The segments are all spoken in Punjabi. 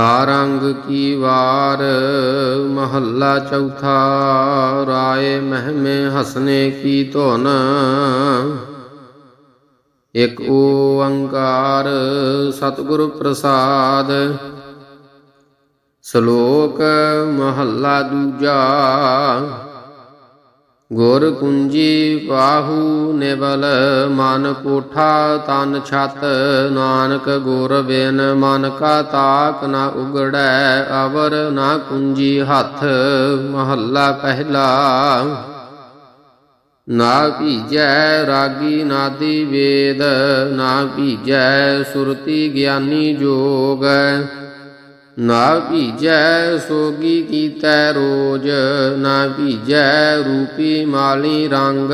ਸਾਰੰਗ ਕੀ ਵਾਰ? ਮਹੱਲਾ ਚੌਥਾ। ਰਾਏ ਮਹਿਮੇ ਹਸਨੇ ਕੀ ਧੁਨ? ਇਕ ਓੰਕਾਰ ਸਤਿਗੁਰ ਪ੍ਰਸਾਦ। ਸ਼ਲੋਕ ਮਹੱਲਾ ਦੂਜਾ। ਗੁਰ ਕੁੰਜੀ ਪਾਹੂ ਨਿਵਲ, ਮਨ ਕੋਠਾ ਤਨ ਛਤ, ਨਾਨਕ ਗੁਰ ਬਿਨ, ਮਨ ਕਾ ਤਾਕ ਨਾ ਉਗੜੈ, ਅਵਰ ਨਾ ਕੁੰਜੀ ਹੱਥ, ਮਹੱਲਾ ਪਹਿਲਾ। ਨਾ ਭੀਜੈ ਰਾਗੀ ਨਾਦੀ ਵੇਦ, ਨਾ ਭੀਜੈ ਸੁਰਤੀ ਗਿਆਨੀ ਜੋਗ। ਨਾ ਭੀਜੈ ਸੋਗੀ ਕੀਤੈ ਰੋਜ, ਨਾ ਭੀਜੈ ਰੂਪੀ ਮਾਲੀ ਰੰਗ,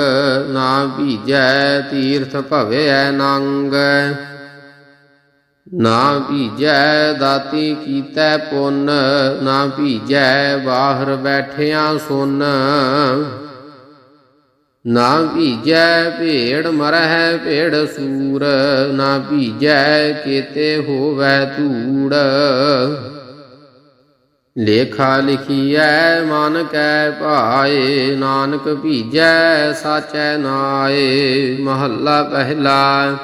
ਨਾ ਭੀਜੈ ਤੀਰਥ ਭਵੈ ਨੰਗ। ਨਾ ਭੀਜੈ ਦਾਤੀ ਕੀਤੈ ਪੁੰਨ, ਨਾ ਭੀਜੈ ਬਾਹਰ ਬੈਠਿਆਂ ਸੁਨ। ਨਾ ਭੀਜੈ ਭੇੜ ਮਰਹਿ ਭੇੜ ਸੂਰ, ਨਾ ਭੀਜੈ ਕੀਤੇ ਹੋਵੈ ਧੂੜ। ਲੇਖਾ ਲਿਖੀਐ ਮਨ ਕੈ ਭਾਏ, ਨਾਨਕ ਭੀਜੈ, ਸਾਚੈ ਨਾਏ, ਮਹੱਲਾ ਪਹਿਲਾ।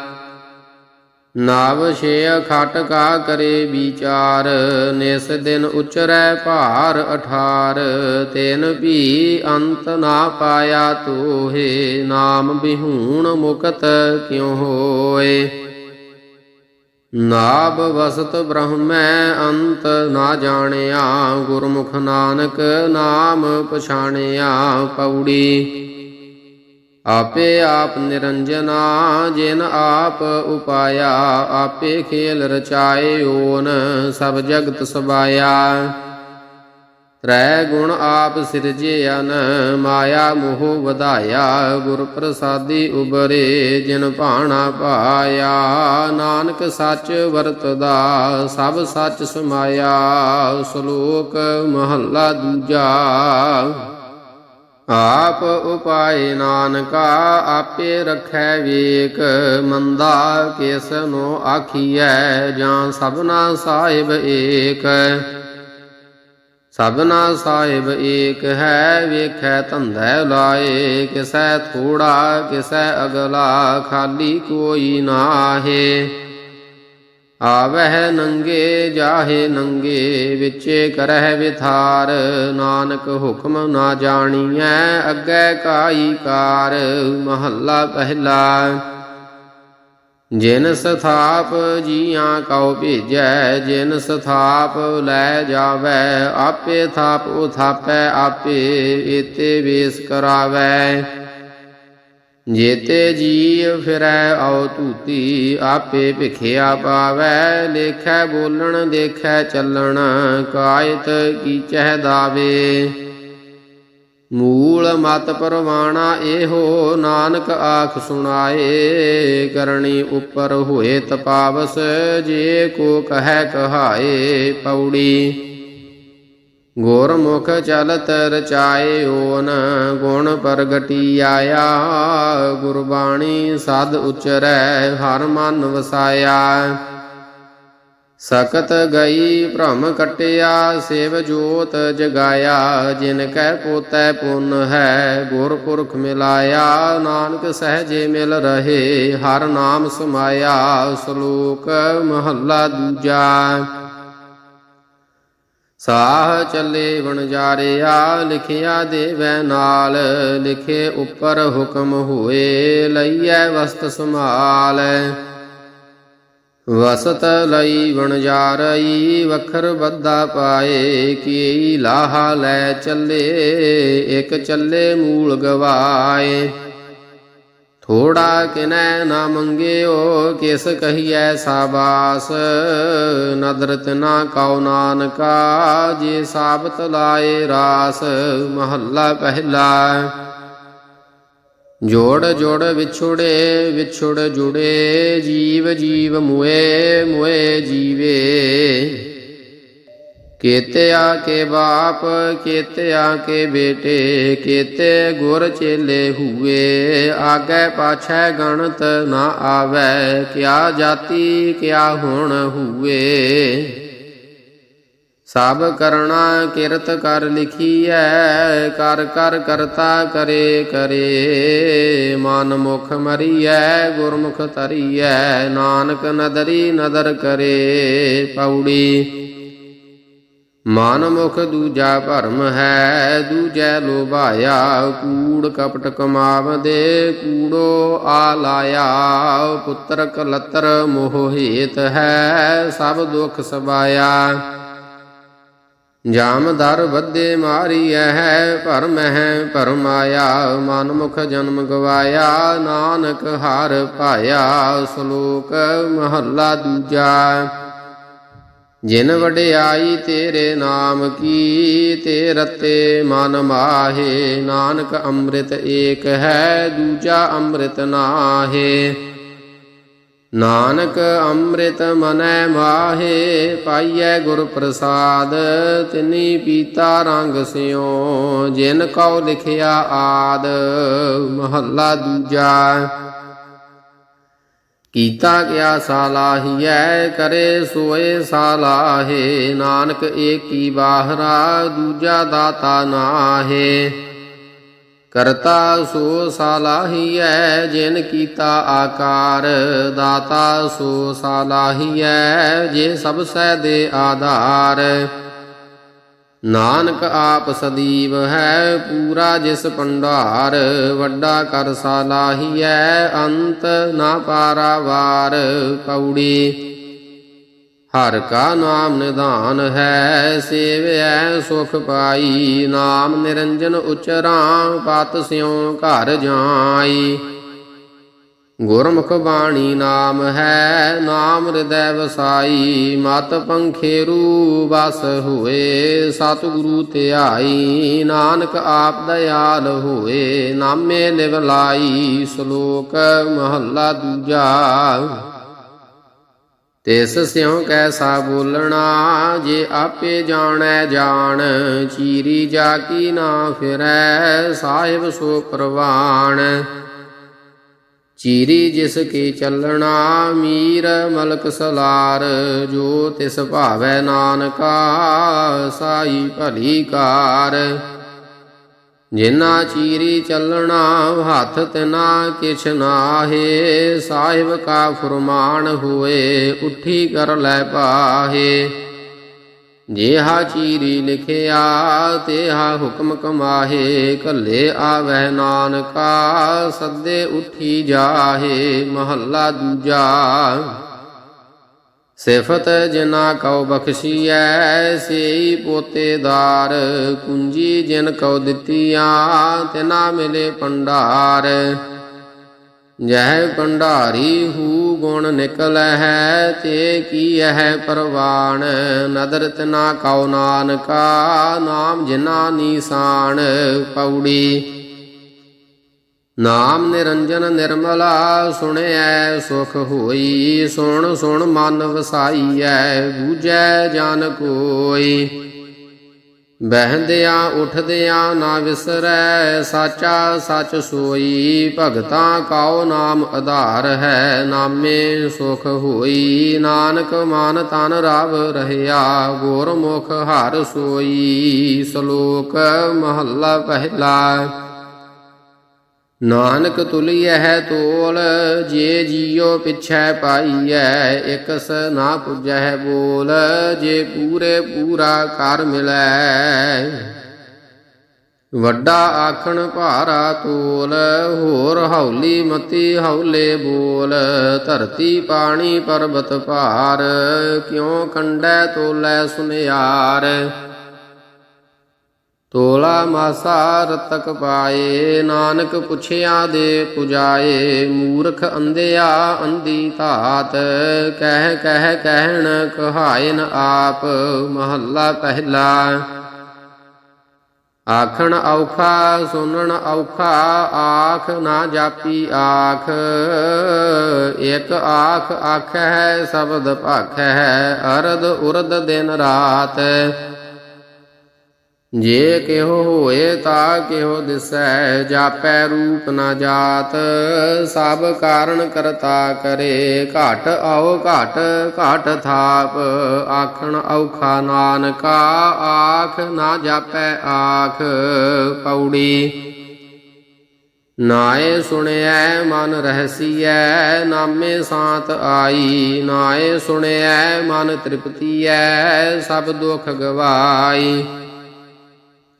ਨਾਵ ਛੇ ਖਟ ਕਾ ਕਰੇ ਵਿਚਾਰ, ਨਿਸ ਦਿਨ ਉਚਰੈ ਭਾਰ ਅਠਾਰ, ਤੈਨ ਵੀ ਅੰਤ ਨਾ ਪਾਇਆ ਤੋਹੇ, ਨਾਮ ਬਿਹੂਣ ਮੁਕਤ ਕਿਉ ਹੋਏ? ਨਾਭ ਵਸਤ ਬ੍ਰਹਮੈ ਅੰਤ ਨਾ ਜਾਣਿਆ, ਗੁਰਮੁਖ ਨਾਨਕ ਨਾਮ ਪਛਾਣਿਆ ਪੌੜੀ ਆਪੇ ਆਪ ਨਿਰੰਜਨਾ ਜਿਨ ਆਪ ਉਪਾਇਆ, ਆਪੇ ਖੇਲ ਰਚਾਏ ਓਨ, ਸਭ ਜਗਤ ਸਬਾਇਆ। ਤ੍ਰੈ ਗੁਣ ਆਪ ਸਿਰਜਿਆਨ ਮਾਇਆ ਮੋਹ ਵਧਾਇਆ, ਗੁਰ ਪ੍ਰਸਾਦੀ ਉਬਰੇ ਜਿਨ ਭਾਣਾ ਪਾਇਆ। ਨਾਨਕ ਸੱਚ ਵਰਤਦਾ, ਸਭ ਸੱਚ ਸਮਾਇਆ, ਸ਼ਲੋਕ ਮਹੱਲਾ ਦੂਜਾ। ਆਪ ਉਪਾਏ ਨਾਨਕਾ, ਆਪੇ ਰਖੈ ਵੇਕ, ਮੰਦਾ ਕਿਸ ਨੂੰ ਆਖੀਐ, ਜਾਂ ਸਭਨਾ ਸਾਹਿਬ ਏਕ। ਸਭਨਾ ਸਾਹਿਬ ਏਕ ਹੈ, ਵੇਖੈ ਧੰਧੈ ਲਾਏ, ਕਿਸੈ ਥੋੜਾ, ਕਿਸੈ ਅਗਲਾ, ਖਾਲੀ ਕੋਈ ਨਾਹੇ। ਆਵਹਿ ਨੰਗੇ, ਜਾਹੇ ਨੰਗੇ, ਵਿਚੇ ਕਰਹਿ ਵਿਥਾਰ। ਨਾਨਕ ਹੁਕਮ ਨਾ ਜਾਣੀਐ, ਅੱਗੇ ਕਾਈ ਕਾਰ। ਮਹੱਲਾ ਪਹਿਲਾ। ਜਿਨ ਸਥਾਪ ਜੀਆਂ ਕਉ ਭੇਜੈ, ਜਿਨ ਸਥਾਪ ਲੈ ਜਾਵੈ, ਆਪੇ ਥਾਪ ਉਥਾਪੈ, ਆਪੇ ਏਤੇ ਵੇਸ ਕਰਾਵੈ। ਜੇਤੇ ਜੀ ਫਿਰੈ ਆਉ ਧੂਤੀ, ਆਪੇ ਭਿਖਿਆ ਪਾਵੈ, ਲੇਖੈ ਬੋਲਣ, ਦੇਖੈ ਚੱਲਣ, ਕਾਇਤ ਕੀਚਹਿ ਦਾਵੇ। ਮੂਲ ਮਤ ਪਰਵਾਣਾ ਇਹੋ, ਨਾਨਕ ਆਖ ਸੁਣਾਏ ਕਰਨੀ ਉੱਪਰ ਹੋਏ ਤਪਾਵਸ, ਜੇ ਕੋ ਕਹੈ ਕਹਾਏ ਪੌੜੀ। ਗੁਰਮੁਖ ਚਲਤ ਰਚਾਏ ਗੁਣ ਪ੍ਰਗਟੀ ਆਇਆ ਗੁਰਬਾਣੀ ਸਦ ਉਚਰੈ, ਹਰ ਮਨ ਵਸਾਇਆ। ਸਕਤ ਗਈ ਭ੍ਰਮ ਕਟਿਆ, ਸੇਵ ਜੋਤ ਜਗਾਇਆ। ਜਿਨ ਕੈ ਪੋਤੈ ਪੁੰਨ ਹੈ, ਗੁਰ ਪੁਰਖ ਮਿਲਾਇਆ। ਨਾਨਕ ਸਹਜੇ ਮਿਲ ਰਹੇ, ਹਰ ਨਾਮ ਸਮਾਇਆ। ਸ਼ਲੋਕ ਮਹੱਲਾ ਦੂਜਾ। ਸਾਹ ਚੱਲੇ ਵਣਜਾਰਿਆ ਲਿਖਿਆ ਦੇਵੈ ਨਾਲ, ਲਿਖੇ ਉੱਪਰ ਹੁਕਮ ਹੋਏ, ਲਈਐ ਵਸਤ ਸਮਾਲ ਵਸਤ ਲਈ ਵਣਜਾਰਈ ਵਖਰ ਬੱਦਾ ਪਾਏ ਕੀ ਲਾਹਾ ਲੈ ਚੱਲੇ, ਇਕ ਚੱਲੇ ਮੂਲ ਗਵਾਏ। ਥੋੜਾ ਕਿਨੈ ਨਾ ਮੰਗਿਓ, ਕਿਸ ਕਹੀਐ ਸਾਬਾਸ? ਨਦਰਤ ਨਾ ਕਉ ਨਾਨਕਾ, ਜੇ ਸਾਬਤ ਲਾਏ ਰਾਸ, ਮਹੱਲਾ ਪਹਿਲਾ। ਜੋੜ ਜੋੜ ਵਿਛੁੜੇ, ਵਿਛੁੜ ਜੁੜੇ, ਜੀਵ ਜੀਵ ਮੁਏ ਮੁਏ ਜੀਵੇ। ਕੇਤਿਆ ਕੇ ਬਾਪ, ਕੇਤਿਆ ਕੇ ਬੇਟੇ, ਕੇਤੇ ਗੁਰ ਚੇਲੇ ਹੂਏ। ਆਗੇ ਪਾਛੈ ਗਣਤ ਨਾ ਆਵੈ, ਕਿਆ ਜਾਤੀ, ਕਿਆ ਹੁਣ ਹੂਏ। ਸਭ ਕਰਣਾ ਕਿਰਤ ਕਰ ਲਿਖੀਐ, ਕਰ ਕਰ ਕਰਤਾ ਕਰੇ ਕਰੇ। ਮਨ ਮੁਖ ਮਰੀਐ, ਗੁਰਮੁਖ ਤਰੀਐ ਨਾਨਕ ਨਦਰੀ ਨਦਰ ਕਰੇ। ਪੌੜੀ ਮਨ ਮੁਖ ਦੂਜਾ ਭਰਮ ਹੈ, ਦੂਜੈ ਲੋਭਾਇਆ, ਕੂੜ ਕਪਟ ਕਮਾਵਦੇ, ਕੂੜੋ ਆ ਲਾਇਆ ਪੁੱਤਰ ਕਲਤਰ ਮੋਹ ਹੇਤ ਹੈ, ਸਭ ਦੁਖ ਸਬਾਇਆ ਜਾਮਦਰ ਵੱਧੇ ਮਾਰੀ ਹੈ ਭਰਮ ਹੈ ਭਰਮਾਇਆ ਮਨ ਮੁਖ ਜਨਮ ਗਵਾਇਆ, ਨਾਨਕ ਹਾਰ ਪਾਇਆ, ਸ਼ਲੋਕ ਮਹੱਲਾ ਦੂਜਾ। ਜਿਨ ਵਡਿਆਈ ਤੇਰੇ ਨਾਮ ਕੀ, ਤੇ ਰਤੇ ਮਨ ਮਾਹੇ, ਨਾਨਕ ਅੰਮ੍ਰਿਤ ਏਕ ਹੈ, ਦੂਜਾ ਅੰਮ੍ਰਿਤ ਨਾਹੇ। ਨਾਨਕ ਅੰਮ੍ਰਿਤ ਮਨੈ ਮਾਹੇ, ਪਾਈਐ ਗੁਰ ਪ੍ਰਸਾਦ, ਤਿਨੀ ਪੀਤਾ ਰੰਗ ਸਿਓ ਜਿਨ ਕਉ ਲਿਖਿਆ ਆਦ, ਮਹੱਲਾ ਦੂਜਾ। ਕੀਤਾ ਗਿਆ ਸਾਲਾਹੀਐ, ਕਰੇ ਸੋਏ ਸਾਲਾਹੇ, ਨਾਨਕ ਏਕੀ ਬਾਹਰਾ, ਦੂਜਾ ਦਾਤਾ ਨਾਹੇ। ਕਰਤਾ ਸੋ ਸਾਲਾਹੀਐ, ਜਿਨ ਕੀਤਾ ਆਕਾਰ, ਦਾਤਾ ਸੋ ਸਾਲਾਹੀਐ, ਜੇ ਸਭ ਸੈ ਦੇ ਆਧਾਰ। ਨਾਨਕ ਆਪ ਸਦੀਵ ਹੈ ਪੂਰਾ ਜਿਸ ਭੰਡਾਰ, ਵੱਡਾ ਕਰ ਸਾਲਾਹੀਐ ਅੰਤ ਨਾ ਪਾਰਾਵਾਰ ਕੌੜੀ ਹਰ ਕਾ ਨਾਮ ਨਿਧਾਨ ਹੈ, ਸੇਵਿਐ ਸੁਖ ਪਾਈ, ਨਾਮ ਨਿਰੰਜਨ ਉਚਰਾਂ, ਪਤ ਸਿਉ ਘਰ ਜਾਈ। ਗੁਰਮੁਖ ਬਾਣੀ ਨਾਮ ਹੈ, ਨਾਮ ਹਿਰਦੈ ਵਸਾਈ, ਮਤ ਪੰਖੇਰੂ ਵਸ ਹੋਏ, ਸਤਿਗੁਰੂ ਧਿਆਈ, ਨਾਨਕ ਆਪ ਦਇਆਲ ਹੋਏ, ਨਾਮੇ ਲਿਵ ਲਾਈ, ਸ਼ਲੋਕ ਮਹੱਲਾ ਦੂਜਾ। ਤਿਸ ਸਿਉ ਕੈਸਾ ਬੋਲਣਾ, ਜੇ ਆਪੇ ਜਾਣੈ ਜਾਣ, ਚੀਰੀ ਜਾ ਕੀ ਨਾ ਫਿਰੈ, ਸਾਹਿਬ ਸੋ ਪ੍ਰਵਾਨ ਚੀਰੀ ਜਿਸ ਕੀ ਚੱਲਣਾ, ਮੀਰ ਮਲਕ ਸਲਾਰ, ਜੋ ਤਿਸ ਭਾਵੈ ਨਾਨਕਾ, ਸਾਈ ਭਲੀ ਕਾਰ। ਜਿਨਾ ਚੀਰੀ ਚੱਲਣਾ, ਹੱਥ ਤਿਨਾ ਕਿਛ ਨਾਹੇ, ਸਾਹਿਬ ਕਾ ਫਰਮਾਨ ਹੋਏ, ਉੱਠੀ ਕਰ ਲੈ ਪਾਹੇ। ਜੇਹਾ ਚੀਰੀ ਲਿਖਿਆ ਤੇਹਾ ਹੁਕਮ ਕਮਾਹੇ ਕੱਲੇ ਆਵੈ ਨਾਨਕਾ, ਸੱਦੇ ਉੱਠੀ ਜਾਹੇ, ਮਹੱਲਾ ਦੂਜਾ। ਸਿਫਤ ਜਿਨਾ ਕਉ ਬਖਸ਼ੀਐ, ਸੇਈ ਪੋਤੇਦਾਰ ਕੁੰਜੀ ਜਿਨ ਕਉ ਦਿੱਤੀਆਂ, ਤਿਨਾ ਮਿਲੇ ਪੰਡਾਰ। ਜਹ ਪੰਡਾਰੀ ਹੂ ਗੁਣ ਨਿਕਲੈ ਹੈ ਤੇ ਕੀ ਹੈ ਪਰਵਾਨ ਨਦਰ ਤਨਾ ਕਉ ਨਾਨਕਾ, ਨਾਮ ਜਿਨਾ ਨੀਸਾਨ ਪੌੜੀ ਨਾਮ ਨਿਰੰਜਨ ਨਿਰਮਲਾ, ਸੁਣਿਐ ਸੁਖ ਹੋਈ, ਸੁਣ ਸੁਣ ਮਨ ਵਸਾਈਐ, ਬੂਝੈ ਜਨ ਕੋਈ। ਬਹਿੰਦਿਆਂ ਉਠਦਿਆਂ ਨਾ ਵਿਸਰੈ, ਸਾਚਾ ਸਚ ਸੋਈ, ਭਗਤਾਂ ਕਾਉ ਨਾਮ ਆਧਾਰ ਹੈ, ਨਾਮੇ ਸੁਖ ਹੋਈ, ਨਾਨਕ ਮਨ ਤਨ ਰਵ ਰਹਿਆ, ਗੁਰਮੁਖ ਹਰ ਸੋਈ, ਸ਼ਲੋਕ ਮਹੱਲਾ ਪਹਿਲਾ। ਨਾਨਕ ਤੁਲਿਐ ਹੈ ਤੋਲ, ਜੇ ਜੀਉ ਪਿਛੈ ਪਾਈਐ, ਇਕਸ ਨਾ ਪੁਜੈ ਬੋਲ, ਜੇ ਪੂਰੇ ਪੂਰਾ ਕਰ ਮਿਲੈ। ਵੱਡਾ ਆਖਣ ਭਾਰਾ ਤੋਲ, ਹੋਰ ਹੌਲੀ ਮਤੀ ਹੌਲੇ ਬੋਲ, ਧਰਤੀ ਪਾਣੀ ਪਰਬਤ ਭਾਰ, ਕਿਉ ਕੰਡੈ ਤੋਲੈ ਸੁਨਿਆਰ? ਤੋਲਾ ਮਾਸਾ ਰਤਕ ਪਾਏ, ਨਾਨਕ ਪੁੱਛਿਆ ਦੇ ਪੁਜਾਏ, ਮੂਰਖ ਅੰਧਿਆ ਅੰਧੀ ਧਾਤ, ਕਹਿ ਕਹਿ ਕਹਿਣ ਕਹਾਇਨ ਆਪ, ਮਹੱਲਾ ਪਹਿਲਾ। ਆਖਣ ਔਖਾ, ਸੁਣਨ ਔਖਾ, ਆਖ ਨਾ ਜਾਪੀ ਆਖ, ਇੱਕ ਆਖ ਆਖੈ ਸ਼ਬਦ ਭਾਖੈ ਅਰਧ ਉਰਦ ਦਿਨ ਰਾਤ। ਜੇ ਕਿਹੋ ਹੋਏ ਤਾ ਕਿਹੋ ਦਿਸੈ, ਜਾਪੈ ਰੂਪ ਨਾ ਜਾਤ। ਸਭ ਕਾਰਨ ਕਰਤਾ ਕਰੇ, ਘਟ ਆਓ ਘਟ ਘਟ ਥਾਪ। ਆਖਣ ਔਖਾ ਨਾਨਕਾ, ਆਖ ਨਾ ਜਾਪੈ ਆਖ। ਪੌੜੀ ਨਾਏ ਸੁਣਿਐ, ਮਨ ਰਹਸੀਐ, ਨਾਮੇ ਸਾਤ ਆਈ। ਨਾਏ ਸੁਣਿਐ, ਮਨ ਤ੍ਰਿਪਤੀਐ, ਸਭ ਦੁਖ ਗਵਾਈ।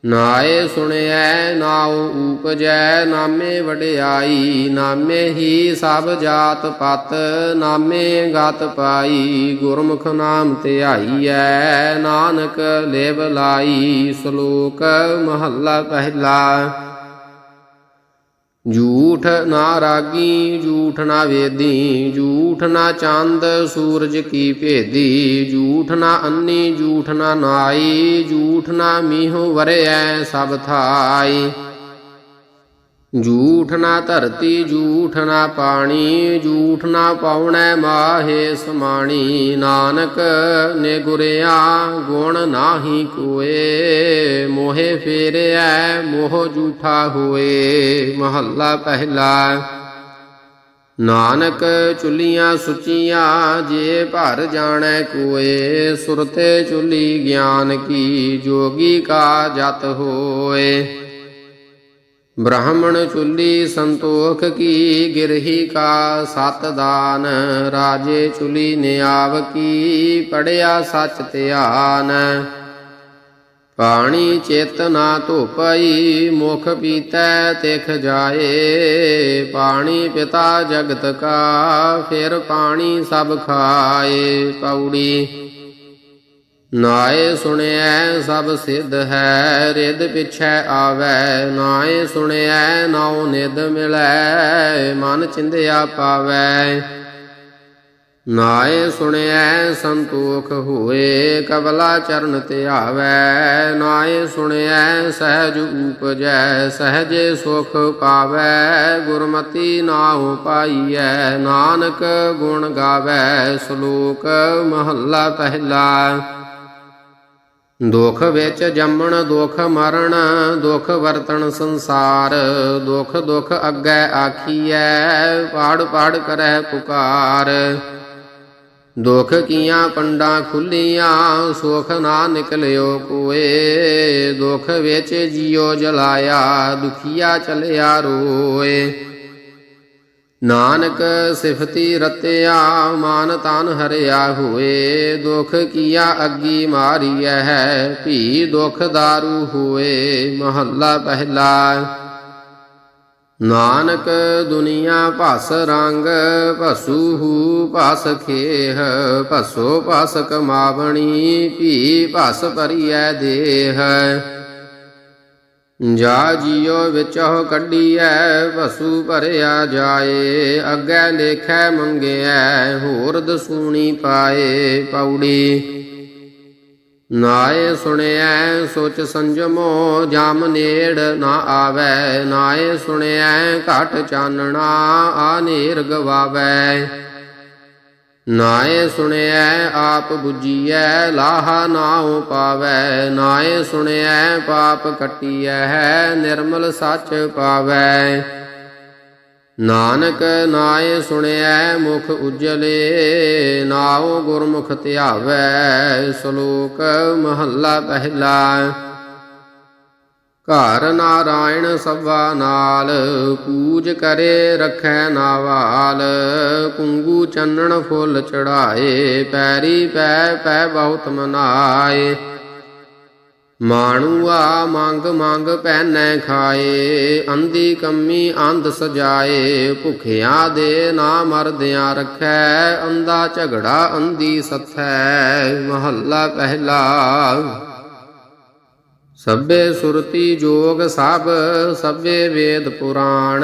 ਨਾਏ ਸੁਣਿਐ, ਨਾਉ ਊਪਜੈ ਨਾਮੇ ਵਡਿਆਈ, ਨਾਮੇ ਹੀ ਸਭ ਜਾਤ ਪਤ, ਨਾਮੇ ਗਤ ਪਾਈ, ਗੁਰਮੁਖ ਨਾਮ ਧਿਆਈਐ, ਨਾਨਕ ਲੇਵ ਲਾਈ, ਸ਼ਲੋਕ ਮਹੱਲਾ ਪਹਿਲਾ। ਝੂਠ ਨਾ ਰਾਗੀ, ਝੂਠ ਨਾ ਵੇਦੀ, ਝੂਠ ਨਾ ਚੰਦ, ਸੂਰਜ ਕੀ ਭੇਦੀ, ਝੂਠ ਨਾ ਅੰਨੀ, ਝੂਠ ਨਾ ਨਾਈ, ਝੂਠ ਨਾ ਮੀਹੁ ਵਰਿਐ ਸਭ ਥਾਈ। ਝੂਠ ਨਾ ਧਰਤੀ, ਝੂਠ ਨਾ ਪਾਣੀ, ਝੂਠ ਨਾ ਪਾਉਣੈ ਮਾਹੇ ਸਮਾਣੀ। ਨਾਨਕ ਨੇ ਗੁਰਿਆ, ਗੁਣ ਨਾਹੀ ਕੋਏ। ਮੋਹੇ ਫੇਰਿਐ, ਮੋਹ ਝੂਠਾ ਹੋਏ। ਮਹੱਲਾ ਪਹਿਲਾ। ਨਾਨਕ ਚੁੱਲੀਆਂ ਸੁਚੀਆਂ, ਜੇ ਭਰ ਜਾਣੈ ਕੋਏ। ਸੁਰਤੇ ਚੁੱਲੀ ਗਿਆਨ ਕੀ, ਜੋਗੀ ਕਾ ਜਤ ਹੋਏ। ਬ੍ਰਾਹਮਣ ਚੁੱਲੀ ਸੰਤੋਖ ਕੀ ਗਿਰਹੀ ਕਾ ਸਤ ਦਾਨ, ਰਾਜੇ ਚੁਲੀ ਨਿਆਵ ਕੀ ਪੜਿਆ ਸੱਚ ਧਿਆਨ। ਪਾਣੀ ਚੇਤਨਾ ਨਾ ਧੋਪਈ, ਮੁਖ ਪੀਤੈ ਤਿਖ ਜਾਏ। ਪਾਣੀ ਪਿਤਾ ਜਗਤ ਕਾ, ਫਿਰ ਪਾਣੀ ਸਭ ਖਾਏ। ਪੌੜੀ ਨਾਏ ਸੁਣਿਐ ਸਭ ਸਿੱਧ ਹੈ ਰਿਦ ਪਿਛੈ ਆਵੈ। ਨਾਏ ਸੁਣਿਐ, ਨਾਉ ਨਿਦ ਮਿਲੈ, ਮਨ ਚਿੰਦਿਆ ਪਾਵੈ। ਨਾਏ ਸੁਣਿਐ, ਸੰਤੋਖ ਹੋਏ ਕਬਲਾ ਚਰਨ ਧਿਆਵੈ ਨਾਏ ਸੁਣਿਐ, ਸਹਿਜ ਉਪਜੈ, ਸਹਜੇ ਸੁਖ ਪਾਵੈ। ਗੁਰਮਤੀ ਨਾਉ ਪਾਈਐ, ਨਾਨਕ ਗੁਣ ਗਾਵੈ, ਸ਼ਲੋਕ ਮਹੱਲਾ ਪਹਿਲਾ। ਦੁਖ ਵਿੱਚ ਜੰਮਣ, ਦੁਖ ਮਰਨ, ਦੁਖ ਵਰਤਣ ਸੰਸਾਰ। ਦੁਖ ਦੁਖ ਅੱਗੇ ਆਖੀਐ, ਪਾੜ ਪਾੜ ਕਰੈ ਪੁਕਾਰ। ਦੁਖ ਕੀਆਂ ਪੰਡਾਂ ਖੁੱਲੀਆਂ, ਸੁਖ ਨਾ ਨਿਕਲਿਓ ਕੋਏ। ਦੁਖ ਵਿੱਚ ਜੀਉ ਜਲਾਇਆ, ਦੁਖੀਆ ਚਲਿਆ ਰੋਏ। ਨਾਨਕ ਸਿਫਤੀ ਰਤਿਆ, ਮਾਨ ਤਨ ਹਰਿਆ ਹੋਏ, ਦੁਖ ਕੀਆ ਅੱਗੀ ਮਾਰੀਐ ਹੈ ਭੀ ਦੁਖ दारू ਹੋਏ, ਮਹੱਲਾ ਪਹਿਲਾ। ਨਾਨਕ ਦੁਨੀਆ ਭਸ ਰੰਗ, ਭਸੂ ਹੂ ਭਸ ਖੇਹ, ਭਸੋ ਭਸ ਕਮਾਵਣੀ, ਭੀ ਭਸ ਭਰੀਐ ਦੇਹ। ਜਾ ਜੀਉ ਵਿਚੋ ਕੱਢੀਐ, ਵਸੂ ਭਰਿਆ ਜਾਏ। ਅੱਗੇ ਲੇਖੈ ਮੰਗਿਐ ਹੋਰ ਦਸੂਣੀ ਪਾਏ ਪੌੜੀ ਨਾਏ ਸੁਣਿਐ, ਸੋਚ ਸੰਜਮੋ, ਜਾਮ ਨੇੜ ਨਾ ਆਵੈ। ਨਾਏ ਸੁਣਿਐ, ਘਟ ਚਾਨਣਾ, ਆ ਨੇਰ ਗਵਾਵੈ। ਨਾਏ ਸੁਣਿਐ, ਆਪ 부ਜੀਐ ਲਾਹਾ ਨਾਉ ਪਾਵੈ। ਨਾਏ ਸੁਣਿਐ, ਪਾਪ ਕਟੀਐ, ਨਿਰਮਲ ਸੱਚ ਪਾਵੈ। ਨਾਨਕ ਨਾਏ ਸੁਣਿਐ, ਮੁਖ ਉਜਲੇ, ਨਾਉ ਗੁਰਮੁਖ ਧਿਆਵੈ। ਸ਼ਲੋਕ ਮਹੱਲਾ ਪਹਿਲਾ। ਘਰ ਨਾਰਾਇਣ ਸਭਾ ਨਾਲ, ਪੂਜ ਕਰੇ ਰਖੈ ਨਾਵਾਲ। ਕੁੰਗੂ ਚੰਨਣ ਫੁੱਲ ਚੜਾਏ ਪੈਰੀ ਪੈ ਪੈ ਬਹੁਤ ਮਨਾਏ। ਮਾਣੂਆ ਮੰਗ ਮੰਗ ਪੈਨੈ ਖਾਏ, ਅੰਧੀ ਕੰਮੀ ਅੰਧ ਸਜਾਏ। ਭੁਖਿਆਂ ਦੇ ਨਾ ਮਰਦਿਆਂ ਰੱਖੈ ਅੰਦਾ ਝਗੜਾ ਅੰਧੀ ਸਥੈ। ਮਹੱਲਾ ਪਹਿਲਾ ਸਭੇ ਸੁਰਤੀ ਜੋਗ ਸਭ, ਸਭੇ ਵੇਦ ਪੁਰਾਣ,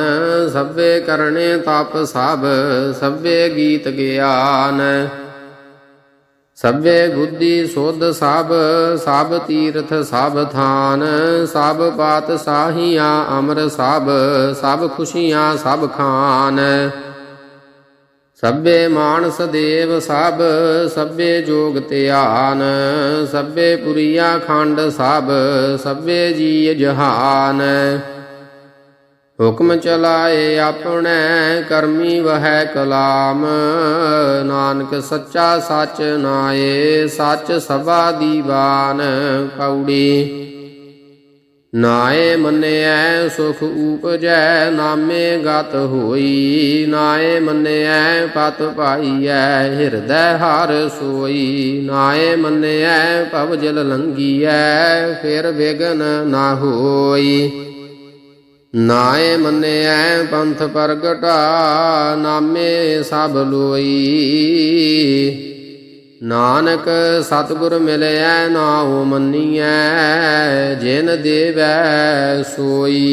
ਸਭੇ ਕਰਨੇ ਤਪ ਸਭ, ਸਭੇ ਗੀਤ ਗਿਆਨ। ਸਭੇ ਬੁੱਧੀ ਸੋਧ ਸਭ ਸਭ ਤੀਰਥ ਸਭ ਥਾਨ, ਸਭ ਪਾਤ ਸਾਹੀਆਂ ਅਮਰ ਸਭ ਸਭ ਖੁਸ਼ੀਆਂ ਸਭ ਖਾਨ। ਸਭੇ ਮਾਨਸ ਦੇਵ ਸਭ, ਸਭੇ ਜੋਗ ਧਿਆਨ, ਸਭੇ ਪੁਰੀਆ ਖੰਡ ਸਭ, ਸਭੇ ਜੀ ਜਹਾਨ। ਹੁਕਮ ਚਲਾਏ ਆਪਣੇ, ਕਰਮੀ ਵਹਿ ਕਲਾਮ। ਨਾਨਕ ਸੱਚਾ ਸੱਚ ਨਾਏ, ਸੱਚ ਸਭਾ ਦੀਵਾਨ ਪੌੜੀ ਨਾਏ ਮੰਨਿਐ ਸੁਖ ਉਪਜੈ, ਨਾਮੇ ਗਤ ਹੋਈ। ਨਾਏ ਮੰਨਿਐ ਪਤ ਪਾਈਐ, ਹਿਰਦੈ ਹਰ ਸੋਈ। ਨਾਏ ਮੰਨਿਐ ਭਵ ਜਲ ਲੰਗੀਐ ਫਿਰ ਵਿਗਨ ਨਾ ਹੋਈ। ਨਾਏ ਮੰਨਿਐ ਪੰਥ ਪ੍ਰਗਟਾ, ਨਾਮੇ ਸਭ ਲੋਈ। ਨਾਨਕ ਸਤਿਗੁਰ ਮਿਲਿਆ ਨਾਉ ਮੰਨੀਐ ਜਿਨ ਦੇਵੈ ਸੋਈ।